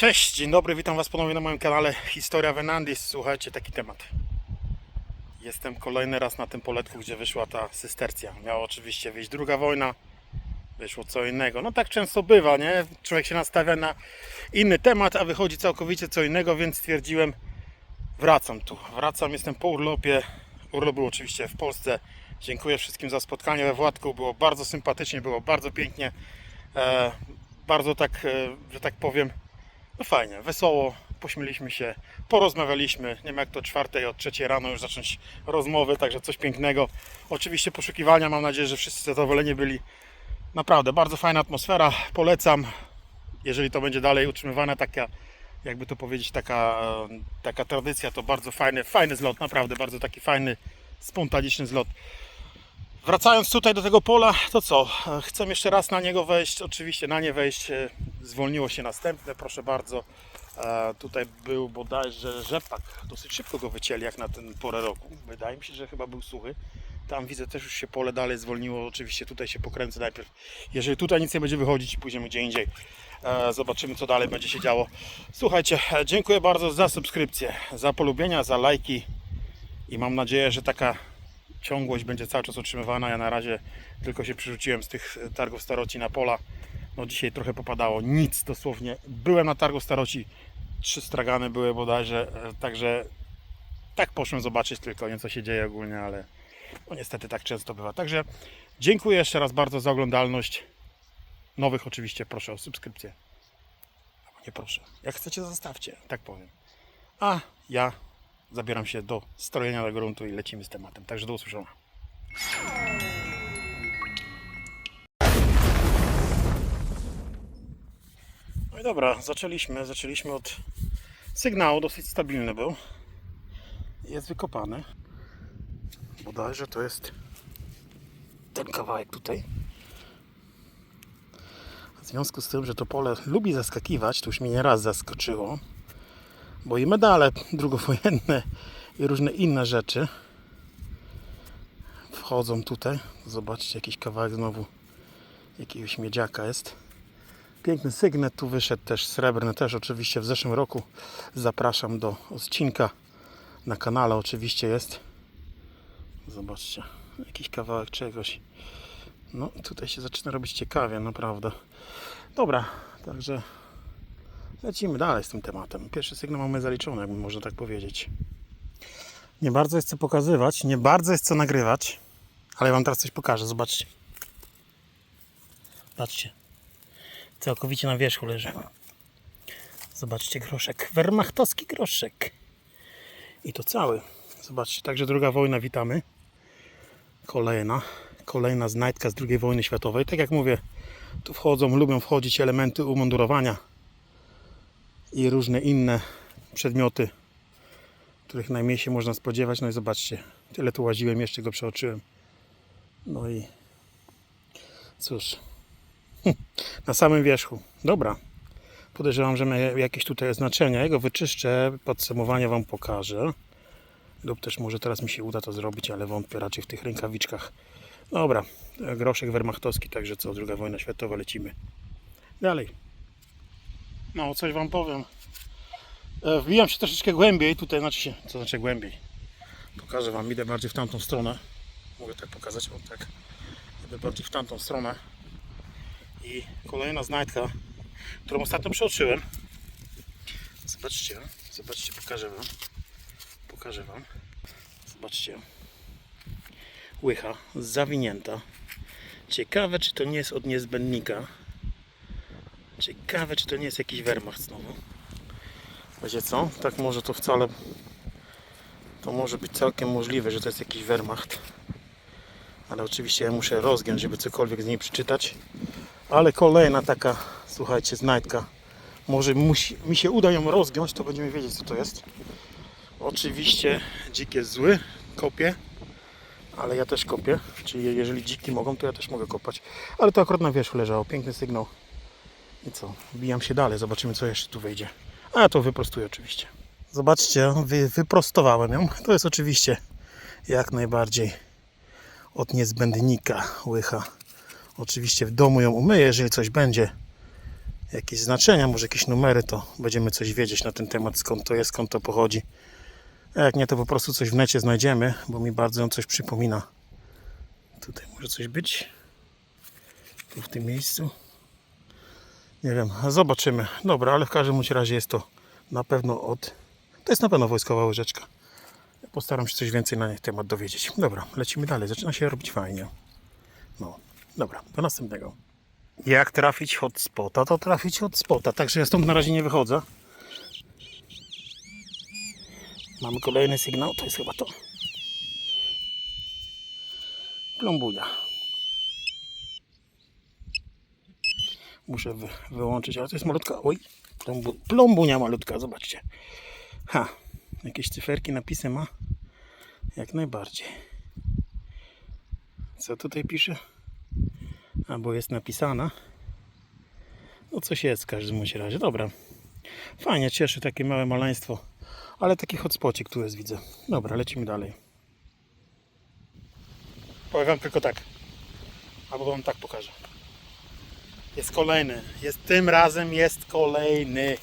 Cześć, dzień dobry, witam Was ponownie na moim kanale Historia Venandis. Słuchajcie, taki temat. Jestem kolejny raz na tym poletku, gdzie wyszła ta systercja. Miała oczywiście wyjść druga wojna, wyszło co innego. No tak często bywa, nie? Człowiek się nastawia na inny temat, a wychodzi całkowicie co innego, więc stwierdziłem, wracam tu. Wracam, jestem po urlopie. Urlop był oczywiście w Polsce. Dziękuję wszystkim za spotkanie we Władku. Było bardzo sympatycznie, było bardzo pięknie. E, bardzo tak, e, że tak powiem, no fajnie, wesoło, pośmieliśmy się, porozmawialiśmy. Nie wiem jak to czwartej od trzeciej rano już zacząć rozmowy, także coś pięknego. Oczywiście poszukiwania, mam nadzieję, że wszyscy zadowoleni byli. Naprawdę, bardzo fajna atmosfera, polecam. Jeżeli to będzie dalej utrzymywana taka, jakby to powiedzieć, taka, taka tradycja, to bardzo fajny, fajny zlot, naprawdę bardzo taki fajny, spontaniczny zlot. Wracając tutaj do tego pola, to co? Chcę jeszcze raz na niego wejść. Oczywiście na nie wejść. e, Zwolniło się następne, proszę bardzo. E, Tutaj był bodajże rzepak. Dosyć szybko go wycięli jak na ten porę roku. Wydaje mi się, że chyba był suchy. Tam widzę też już się pole dalej zwolniło. Oczywiście tutaj się pokręcę najpierw. Jeżeli tutaj nic nie będzie wychodzić, pójdziemy gdzie indziej. E, Zobaczymy co dalej będzie się działo. Słuchajcie, dziękuję bardzo za subskrypcję, za polubienia, za lajki i mam nadzieję, że taka ciągłość będzie cały czas utrzymywana. Ja na razie tylko się przerzuciłem z tych e, targów staroci na pola. No dzisiaj trochę popadało, nic dosłownie. Byłem na targu staroci, trzy stragany były bodajże, e, także tak poszłem zobaczyć tylko, nie co się dzieje ogólnie, ale no niestety tak często bywa. Także dziękuję jeszcze raz bardzo za oglądalność. Nowych oczywiście proszę o subskrypcję. Albo nie proszę. Jak chcecie zostawcie, tak powiem. A ja zabieram się do strojenia do gruntu i lecimy z tematem. Także do usłyszenia. No i dobra, zaczęliśmy. Zaczęliśmy od sygnału, dosyć stabilny był. Jest wykopany. Bodajże to jest ten kawałek tutaj. W związku z tym, że to pole lubi zaskakiwać, to już mnie nieraz zaskoczyło, bo i medale drugowojenne i różne inne rzeczy wchodzą tutaj. Zobaczcie, jakiś kawałek znowu jakiegoś miedziaka jest. Piękny sygnet tu wyszedł też, srebrny też oczywiście w zeszłym roku. Zapraszam do odcinka na kanale oczywiście jest. Zobaczcie, jakiś kawałek czegoś. No tutaj się zaczyna robić ciekawie, naprawdę. Dobra, także lecimy dalej z tym tematem. Pierwszy sygnał mamy zaliczony, jakby można tak powiedzieć. Nie bardzo jest co pokazywać, nie bardzo jest co nagrywać, ale ja Wam teraz coś pokażę, zobaczcie. Patrzcie, całkowicie na wierzchu leży. Zobaczcie, groszek, wermachtowski groszek. I to cały. Zobaczcie, także druga wojna, witamy. Kolejna, kolejna znajdka z II wojny światowej. Tak jak mówię, tu wchodzą, lubią wchodzić elementy umundurowania i różne inne przedmioty, których najmniej się można spodziewać. No i zobaczcie, tyle tu łaziłem, jeszcze go przeoczyłem. No i cóż, na samym wierzchu. Dobra. Podejrzewam, że ma jakieś tutaj oznaczenia. Jego wyczyszczę, podsumowanie Wam pokażę. Lub też może teraz mi się uda to zrobić, ale wątpię raczej w tych rękawiczkach. Dobra, groszek wermachtowski, także co, druga wojna światowa, lecimy. Dalej. No, coś Wam powiem. E, Wbijam się troszeczkę głębiej, tutaj znaczy się, co znaczy głębiej. Pokażę Wam, idę bardziej w tamtą stronę. Mogę tak pokazać, o tak. Idę bardziej w tamtą stronę. I kolejna znajdka, którą ostatnio przeoczyłem. Zobaczcie, zobaczcie, pokażę Wam. Pokażę Wam. Zobaczcie. Łycha zawinięta. Ciekawe, czy to nie jest od niezbędnika. Ciekawe, czy to nie jest jakiś Wehrmacht znowu. Wiecie co? Tak może to wcale... To może być całkiem możliwe, że to jest jakiś Wehrmacht. Ale oczywiście ja muszę rozgiąć, żeby cokolwiek z niej przeczytać. Ale kolejna taka, słuchajcie, znajdka. Może musi, mi się uda ją rozgiąć, to będziemy wiedzieć co to jest. Oczywiście dzik jest zły, kopie, ale ja też kopię. Czyli jeżeli dziki mogą, to ja też mogę kopać. Ale to akurat na wierzchu leżało, piękny sygnał. I co? Wbijam się dalej, zobaczymy co jeszcze tu wyjdzie. A ja to wyprostuję oczywiście. Zobaczcie, wy, wyprostowałem ją. To jest oczywiście jak najbardziej od niezbędnika łycha. Oczywiście w domu ją umyję, jeżeli coś będzie. jakieś znaczenia, może jakieś numery, to będziemy coś wiedzieć na ten temat, skąd to jest, skąd to pochodzi. A jak nie, to po prostu coś w necie znajdziemy, bo mi bardzo ją coś przypomina. Tutaj może coś być. Tu w tym miejscu. Nie wiem, zobaczymy. Dobra, ale w każdym razie jest to na pewno od... To jest na pewno wojskowa łyżeczka. Postaram się coś więcej na ten temat dowiedzieć. Dobra, lecimy dalej. Zaczyna się robić fajnie. No, dobra, do następnego. Jak trafić hotspota, to trafić hotspota. Także ja stąd na razie nie wychodzę. Mamy kolejny sygnał, to jest chyba to. Plombunia. Muszę wy, wyłączyć, ale to jest malutka. Oj, plombu, plombunia malutka, zobaczcie. Ha, jakieś cyferki, napisy ma. Jak najbardziej. Co tutaj pisze? Albo jest napisana. No coś jest w każdym razie. Dobra. Fajnie, cieszy takie małe maleństwo. Ale taki hotspocik tu jest, widzę. Dobra, lecimy dalej. Powiem tylko tak. Albo wam tak pokażę. Jest kolejny. Jest tym razem jest kolejny.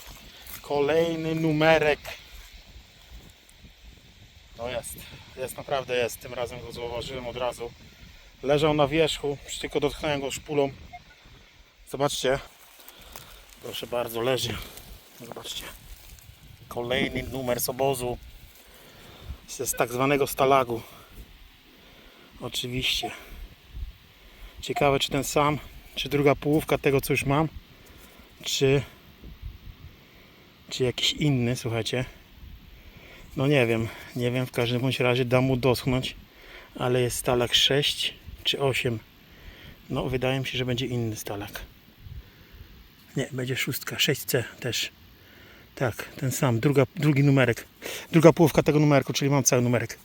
Kolejny numerek. No jest. Jest naprawdę jest. Tym razem go zauważyłem od razu. Leżał na wierzchu, tylko dotknąłem go szpulą. Zobaczcie. Proszę bardzo, leży. Zobaczcie. Kolejny numer z obozu. Z tak zwanego stalagu. Oczywiście. Ciekawe czy ten sam, czy druga połówka tego co już mam, czy czy jakiś inny, słuchajcie. No nie wiem, nie wiem, w każdym bądź razie dam mu doschnąć, ale jest stalak 6 czy 8. No wydaje mi się, że będzie inny stalak. Nie, będzie szóstka, 6C też. Tak, ten sam, druga, drugi numerek. Druga połówka tego numerku, czyli mam cały numerek.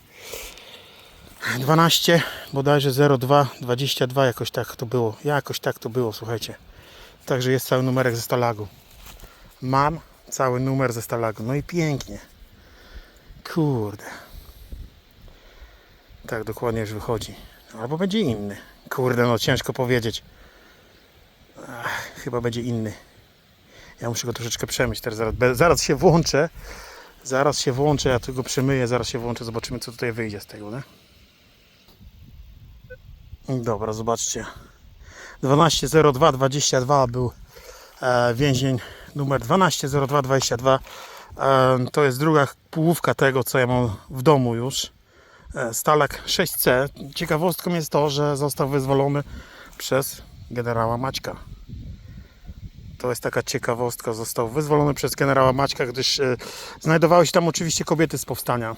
12, bodajże 02, 22 jakoś tak to było. Jakoś tak to było, słuchajcie. Także jest cały numerek ze stalagu. Mam cały numer ze stalagu. No i pięknie. Kurde. Tak dokładnie już wychodzi. Albo będzie inny. Kurde, no ciężko powiedzieć. Ach, chyba będzie inny. Ja muszę go troszeczkę przemyć teraz. Zaraz, zaraz się włączę. Zaraz się włączę, ja tu go przemyję, zaraz się włączę, zobaczymy co tutaj wyjdzie z tego, nie? Dobra, zobaczcie. 120222 był e, więzień numer 120222. E, to jest druga połówka tego, co ja mam w domu już. E, Stalak 6C. Ciekawostką jest to, że został wyzwolony przez generała Maćka. To jest taka ciekawostka. Został wyzwolony przez generała Maćka, gdyż e, znajdowały się tam oczywiście kobiety z powstania.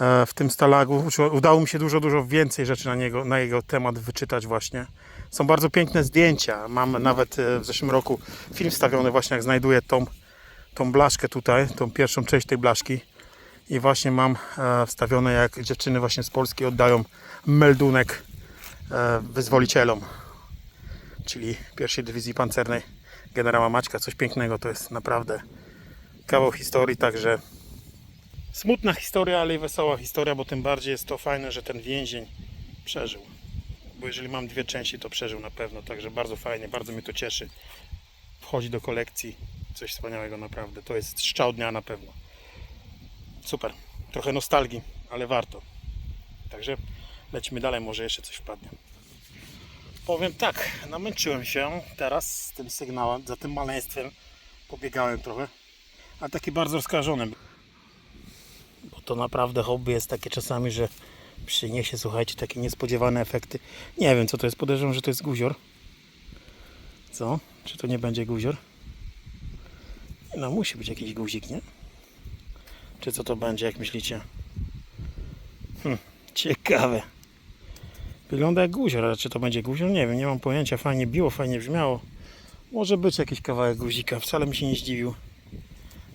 E, w tym stalagu udało mi się dużo, dużo więcej rzeczy na, niego, na jego temat wyczytać właśnie. Są bardzo piękne zdjęcia. Mam nawet e, w zeszłym roku film wstawiony właśnie jak znajduję tą, tą blaszkę tutaj, tą pierwszą część tej blaszki. I właśnie mam e, wstawione jak dziewczyny właśnie z Polski oddają meldunek wyzwolicielom, czyli pierwszej dywizji pancernej generała Maćka. Coś pięknego to jest naprawdę kawał historii, także smutna historia, ale i wesoła historia, bo tym bardziej jest to fajne, że ten więzień przeżył. Bo jeżeli mam dwie części, to przeżył na pewno, także bardzo fajnie, bardzo mnie to cieszy. Wchodzi do kolekcji, coś wspaniałego naprawdę. To jest szczał dnia na pewno. Super. Trochę nostalgii, ale warto. Także lecimy dalej, może jeszcze coś wpadnie. Powiem tak, namęczyłem się teraz z tym sygnałem, za tym maleństwem. Pobiegałem trochę, ale taki bardzo rozkażony. To naprawdę hobby jest takie czasami, że przyniesie, słuchajcie, takie niespodziewane efekty. Nie wiem co to jest, podejrzewam, że to jest guzior. Co? Czy to nie będzie guzior? No musi być jakiś guzik, nie? Czy co to będzie, jak myślicie? Hm, ciekawe. Wygląda jak guzior, ale czy to będzie guzior? Nie wiem, nie mam pojęcia. Fajnie biło, fajnie brzmiało. Może być jakiś kawałek guzika, wcale mi się nie zdziwił.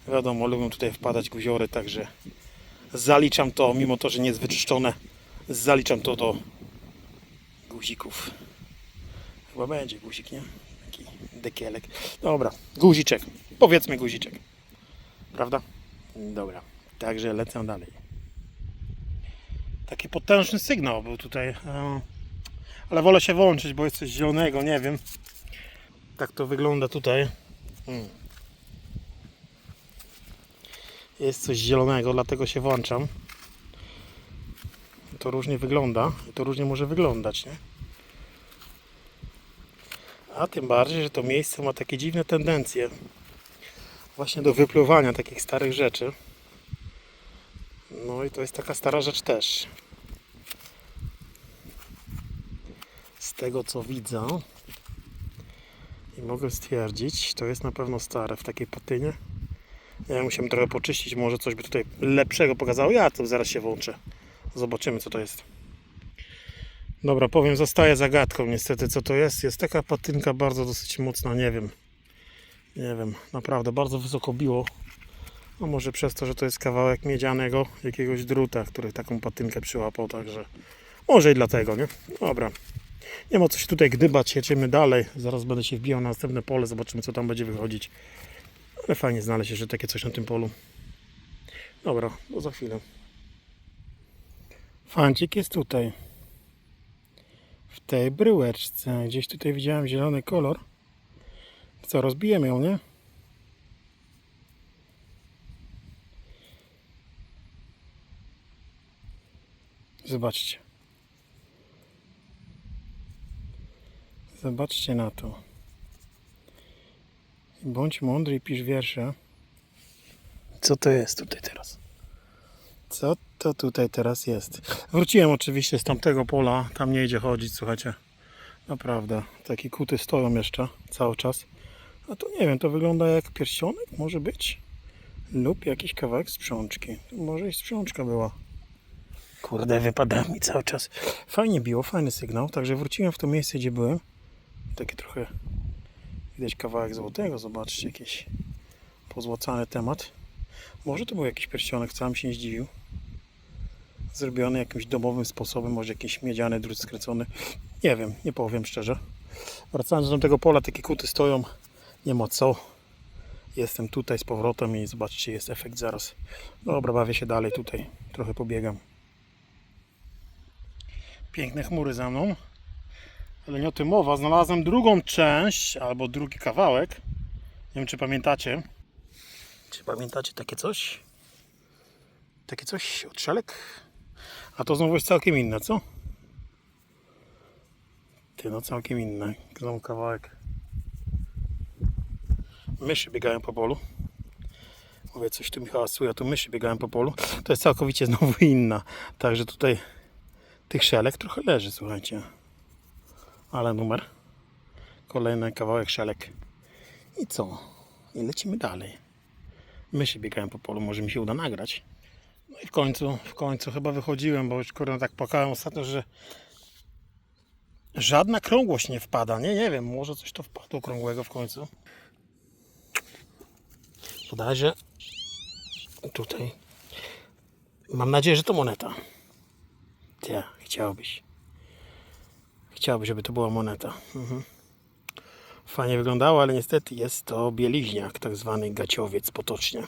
Wiadomo, lubią tutaj wpadać guziory, także zaliczam to, mimo to, że nie jest wyczyszczone, zaliczam to do guzików. Chyba będzie guzik, nie? Taki dekielek. Dobra, guziczek. Powiedzmy guziczek. Prawda? Dobra, także lecę dalej. Taki potężny sygnał był tutaj. Ale wolę się włączyć, bo jest coś zielonego, nie wiem. Tak to wygląda tutaj. Hmm. Jest coś zielonego, dlatego się włączam. To różnie wygląda i to różnie może wyglądać, nie? A tym bardziej, że to miejsce ma takie dziwne tendencje właśnie do wypluwania takich starych rzeczy. No i to jest taka stara rzecz też. Z tego co widzę i mogę stwierdzić, to jest na pewno stare w takiej patynie. Ja musiałem trochę poczyścić, może coś by tutaj lepszego pokazało. Ja to zaraz się włączę. Zobaczymy co to jest. Dobra, powiem, zostaje zagadką niestety co to jest. Jest taka patynka bardzo dosyć mocna, nie wiem. Nie wiem, naprawdę bardzo wysoko biło. No może przez to, że to jest kawałek miedzianego jakiegoś druta, który taką patynkę przyłapał, także może i dlatego, nie? Dobra. Nie ma co się tutaj gdybać, jedziemy dalej. Zaraz będę się wbijał na następne pole, zobaczymy co tam będzie wychodzić. Ale fajnie znaleźć jeszcze takie coś na tym polu. Dobra, do za chwilę. Fancik jest tutaj. W tej bryłeczce. Gdzieś tutaj widziałem zielony kolor. Co, rozbijemy ją, nie? Zobaczcie. Zobaczcie na to. Bądź mądry i pisz wiersze. Co to jest tutaj teraz? Co to tutaj teraz jest? Wróciłem oczywiście z tamtego pola. Tam nie idzie chodzić, słuchajcie. Naprawdę. Takie kuty stoją jeszcze cały czas. A to nie wiem, to wygląda jak pierścionek może być? Lub jakiś kawałek sprzączki. Może i sprzączka była. Kurde, wypada mi cały czas. Fajnie biło, fajny sygnał. Także wróciłem w to miejsce, gdzie byłem. Taki trochę widać kawałek złotego. Zobaczcie, jakiś pozłacany temat. Może to był jakiś pierścionek, wcale się nie zdziwił. Zrobiony jakimś domowym sposobem, może jakiś miedziany drut skręcony. Nie wiem, nie powiem szczerze. Wracając do tego pola, takie kuty stoją. Nie ma co. Jestem tutaj z powrotem i zobaczcie, jest efekt zaraz. Dobra, bawię się dalej tutaj. Trochę pobiegam. Piękne chmury za mną. Ale nie o tym mowa. Znalazłem drugą część, albo drugi kawałek. Nie wiem, czy pamiętacie. Czy pamiętacie takie coś? Takie coś od szelek? A to znowu jest całkiem inne, co? Ty, no całkiem inne. Znowu kawałek. Myszy biegają po polu. Mówię, coś tu mi hałasuje, tu myszy biegają po polu. To jest całkowicie znowu inna. Także tutaj tych szelek trochę leży, słuchajcie. Ale numer. Kolejny kawałek szelek. I co? I lecimy dalej. Myszy biegają po polu, może mi się uda nagrać. No i w końcu, w końcu chyba wychodziłem, bo już kurde tak płakałem ostatnio, że żadna krągłość nie wpada. Nie, nie wiem, może coś to wpadło krągłego w końcu. Bodajże tutaj. Mam nadzieję, że to moneta. Ja, chciałbyś. Chciałbyś, żeby to była moneta. Mhm. Fajnie wyglądało, ale niestety jest to bieliźniak, tak zwany gaciowiec potocznie.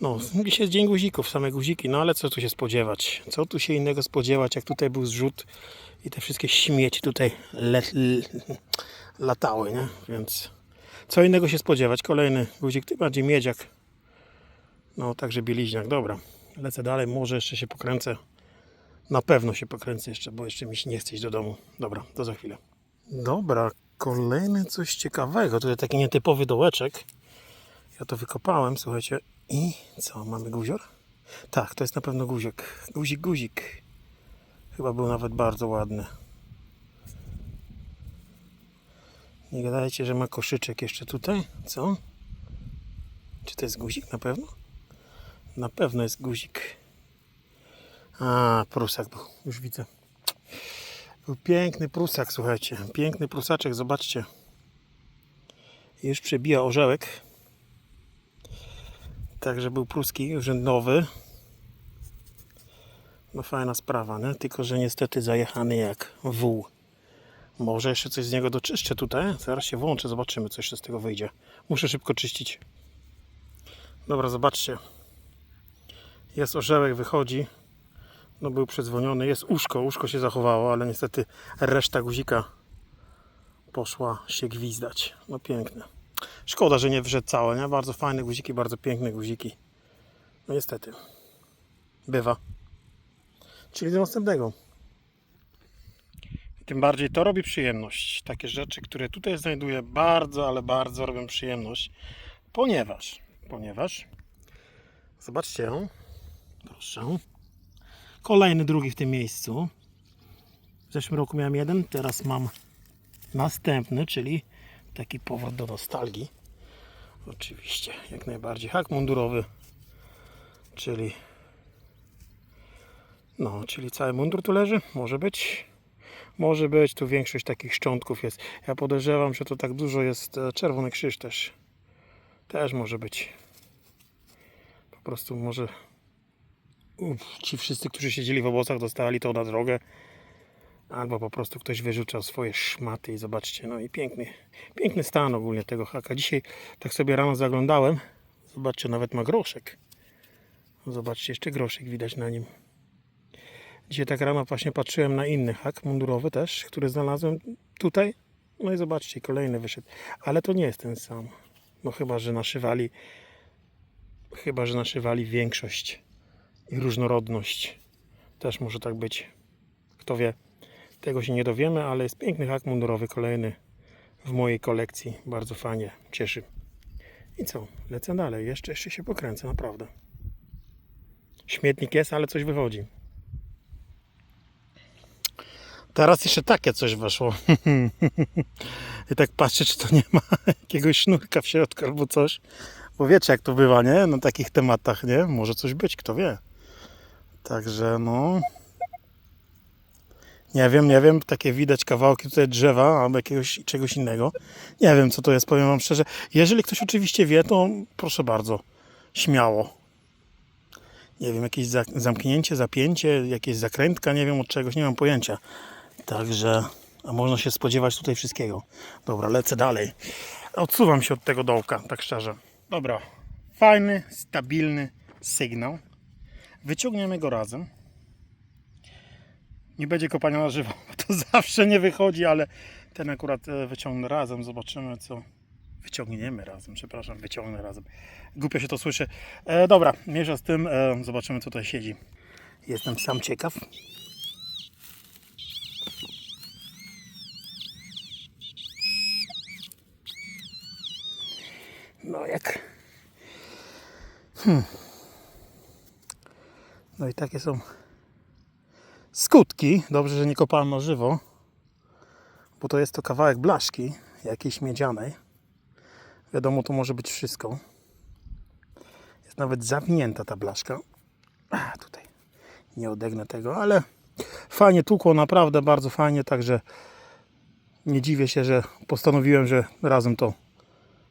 No, dzisiaj jest dzień guzików, same guziki, no ale co tu się spodziewać? Co tu się innego spodziewać, jak tutaj był zrzut i te wszystkie śmieci tutaj latały, nie? Więc co innego się spodziewać? Kolejny guzik, tym bardziej miedziak. No, także bieliźniak, dobra. Lecę dalej, może jeszcze się pokręcę. Na pewno się pokręcę jeszcze, bo jeszcze mi się nie chce iść do domu. Dobra, to za chwilę. Dobra, kolejny coś ciekawego. Tutaj taki nietypowy dołeczek. Ja to wykopałem, słuchajcie. I co, mamy guzior? Tak, to jest na pewno guzik. Guzik, guzik. Chyba był nawet bardzo ładny. Nie gadajcie, że ma koszyczek jeszcze tutaj? Co? Czy to jest guzik na pewno? Na pewno jest guzik. A, prusak był, już widzę. Był piękny prusak, słuchajcie. Piękny prusaczek, zobaczcie. Już przebija orzełek. Także był pruski urzędowy. No fajna sprawa, nie? Tylko, że niestety zajechany jak wół. Może jeszcze coś z niego doczyszczę tutaj. Zaraz się włączę, zobaczymy, co jeszcze z tego wyjdzie. Muszę szybko czyścić. Dobra, zobaczcie. Jest orzełek, wychodzi. No był przedzwoniony. Jest uszko, uszko się zachowało, ale niestety reszta guzika poszła się gwizdać. No piękne. Szkoda, że nie wszedł całe, nie? Bardzo fajne guziki, bardzo piękne guziki. No niestety. Bywa. Czyli do następnego. Tym bardziej to robi przyjemność. Takie rzeczy, które tutaj znajduję, bardzo, ale bardzo robią przyjemność. Ponieważ, ponieważ, zobaczcie, ją. proszę. Kolejny, drugi w tym miejscu. W zeszłym roku miałem jeden, teraz mam następny, czyli taki powrót do nostalgii. Oczywiście, jak najbardziej. Hak mundurowy, czyli no, czyli cały mundur tu leży? Może być. Może być, tu większość takich szczątków jest. Ja podejrzewam, że to tak dużo jest e, czerwony krzyż też. Też może być. Po prostu może ci wszyscy, którzy siedzieli w obozach, dostali to na drogę. Albo po prostu ktoś wyrzucał swoje szmaty i zobaczcie, no i piękny, piękny stan ogólnie tego haka. Dzisiaj tak sobie rano zaglądałem. Zobaczcie, nawet ma groszek. Zobaczcie, jeszcze groszek widać na nim. Dzisiaj tak rano właśnie patrzyłem na inny hak mundurowy też, który znalazłem tutaj. No i zobaczcie, kolejny wyszedł. Ale to nie jest ten sam. No chyba, że naszywali chyba, że naszywali większość i różnorodność. Też może tak być. Kto wie. Tego się nie dowiemy, ale jest piękny hak mundurowy kolejny w mojej kolekcji. Bardzo fajnie, cieszy. I co? Lecę dalej. Jeszcze, jeszcze się pokręcę, naprawdę. Śmietnik jest, ale coś wychodzi. Teraz jeszcze takie coś weszło. I tak patrzę, czy to nie ma jakiegoś sznurka w środku albo coś. Bo wiecie, jak to bywa, nie? Na takich tematach, nie? Może coś być, kto wie. Także no. Nie wiem, nie wiem. Takie widać kawałki tutaj drzewa albo jakiegoś czegoś innego. Nie wiem, co to jest, powiem Wam szczerze. Jeżeli ktoś oczywiście wie, to proszę bardzo. Śmiało. Nie wiem, jakieś za- zamknięcie, zapięcie, jakieś zakrętka, nie wiem od czegoś, nie mam pojęcia. Także, a można się spodziewać tutaj wszystkiego. Dobra, lecę dalej. Odsuwam się od tego dołka, tak szczerze. Dobra, fajny, stabilny sygnał. Wyciągniemy go razem. Nie będzie kopania na żywo, bo to zawsze nie wychodzi, ale ten akurat e, wyciągnę razem. Zobaczymy, co wyciągniemy razem. Przepraszam, wyciągnę razem. Głupio się to słyszy. E, dobra, mniejsza z tym. E, zobaczymy, co tutaj siedzi. Jestem sam ciekaw. No jak. Hmm. No i takie są skutki. Dobrze, że nie kopałem żywo, bo to jest to kawałek blaszki jakiejś miedzianej. Wiadomo, to może być wszystko. Jest nawet zawinięta ta blaszka. A, tutaj nie odegnę tego, ale fajnie tłukło, naprawdę bardzo fajnie, także nie dziwię się, że postanowiłem, że razem to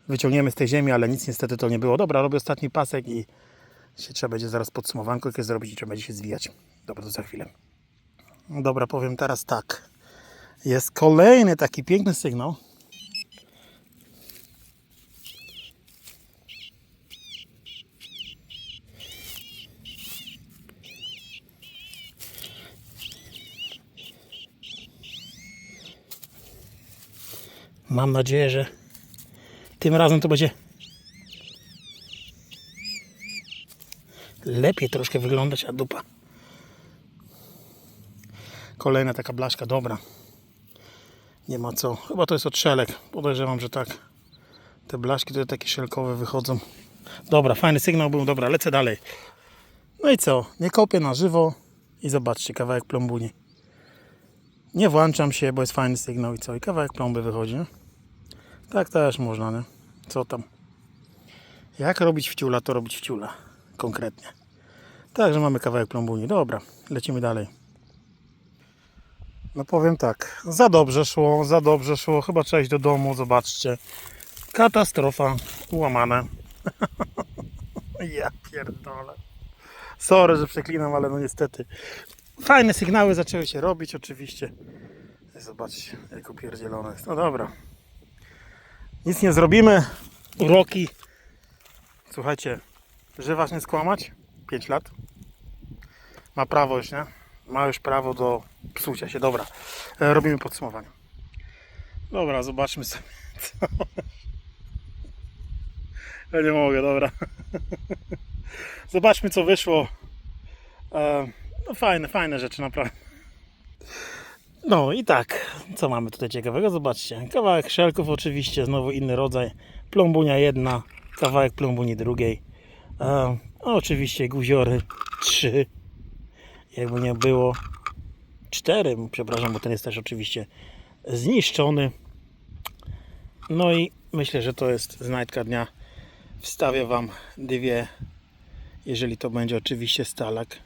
wyciągniemy z tej ziemi, ale nic niestety to nie było. Dobra, robię ostatni pasek i się trzeba będzie zaraz podsumowanko jakieś zrobić i trzeba będzie się zwijać. Dobra, to za chwilę. No Dobra, powiem teraz tak. Jest kolejny taki piękny sygnał. Mam nadzieję, że tym razem to będzie lepiej troszkę wyglądać, a dupa. Kolejna taka blaszka, dobra. Nie ma co. Chyba to jest otrzelek. Podejrzewam, że tak. Te blaszki tutaj takie szelkowe wychodzą. Dobra, fajny sygnał był. Dobra, lecę dalej. No i co? Nie kopię na żywo i zobaczcie, kawałek plombuni. Nie włączam się, bo jest fajny sygnał i co? I kawałek plomby wychodzi, nie? Tak też można, nie? Co tam? Jak robić wciula, to robić wciula. Konkretnie. Także mamy kawałek plombuni. Dobra, lecimy dalej. No powiem tak, za dobrze szło, za dobrze szło. Chyba trzeba iść do domu, zobaczcie. Katastrofa, łamane. ja pierdolę. Sorry, że przeklinam, ale no niestety. Fajne sygnały zaczęły się robić oczywiście. Zobaczcie, jak upierdzielone jest. No dobra. Nic nie zrobimy. Uroki. Słuchajcie, że was nie skłamać? 5 lat. Ma prawo już, nie? Ma już prawo do psucia się. Dobra, e, robimy podsumowanie. Dobra, zobaczmy sobie. Co... Ja nie mogę, dobra. Zobaczmy, co wyszło. E, No fajne, fajne rzeczy, naprawdę. No i tak, co mamy tutaj ciekawego? Zobaczcie, kawałek szelków oczywiście, znowu inny rodzaj. Plombunia jedna, kawałek plombuni drugiej. A oczywiście guziory trzy, jakby nie było. Cztery, przepraszam, bo ten jest też oczywiście zniszczony. No i myślę, że to jest znajdka dnia. Wstawię Wam dwie, jeżeli to będzie oczywiście stalak.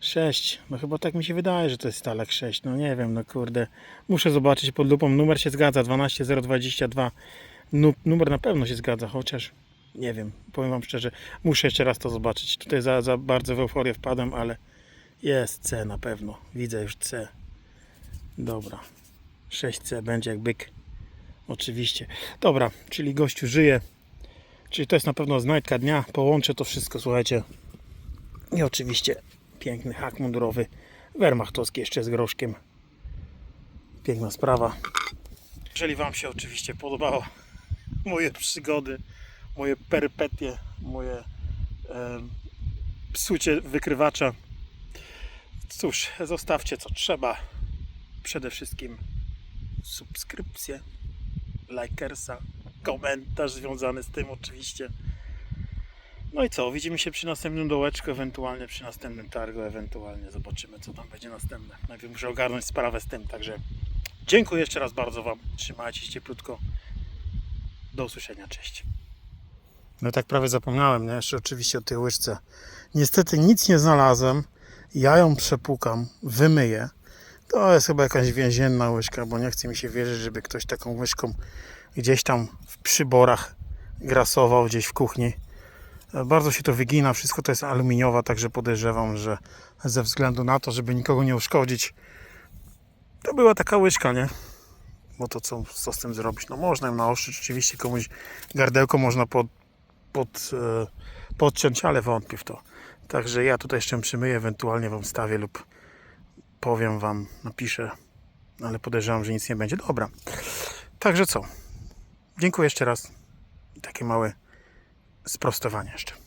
6. No chyba tak mi się wydaje, że to jest stalak 6. No nie wiem, no kurde. Muszę zobaczyć pod lupą. Numer się zgadza, 12022. Nu numer na pewno się zgadza, chociaż nie wiem, powiem Wam szczerze, muszę jeszcze raz to zobaczyć. Tutaj za, za bardzo w euforię wpadłem, ale jest C na pewno. Widzę już C. Dobra. 6C będzie jak byk. Oczywiście. Dobra, czyli gościu żyje. Czyli to jest na pewno znajdka dnia. Połączę to wszystko, słuchajcie. I oczywiście piękny hak mundurowy. Wehrmachtowski jeszcze z groszkiem. Piękna sprawa. Jeżeli Wam się oczywiście podobało moje przygody, moje perypetie, moje e, psucie wykrywacza, cóż, zostawcie co trzeba. Przede wszystkim subskrypcję, lajkersa, komentarz związany z tym oczywiście. No i co, widzimy się przy następnym dołeczku, ewentualnie przy następnym targu, ewentualnie zobaczymy co tam będzie następne. Najpierw muszę ogarnąć sprawę z tym, także dziękuję jeszcze raz bardzo Wam, trzymajcie się cieplutko. Do usłyszenia, cześć. No tak prawie zapomniałem, nie? Jeszcze oczywiście o tej łyżce. Niestety nic nie znalazłem. Ja ją przepukam, wymyję. To jest chyba jakaś więzienna łyżka, bo nie chce mi się wierzyć, żeby ktoś taką łyżką gdzieś tam w przyborach grasował, gdzieś w kuchni. Bardzo się to wygina, wszystko to jest aluminiowa, także podejrzewam, że ze względu na to, żeby nikogo nie uszkodzić, to była taka łyżka, nie? Bo to co, co z tym zrobić? No można ją naostrzyć, oczywiście komuś gardełko można pod, pod, e, podciąć, ale wątpię w to. Także ja tutaj jeszcze przymyję, ewentualnie Wam stawię lub powiem Wam, napiszę, ale podejrzewam, że nic nie będzie. Dobra. Także co? Dziękuję jeszcze raz. Takie małe sprostowanie jeszcze.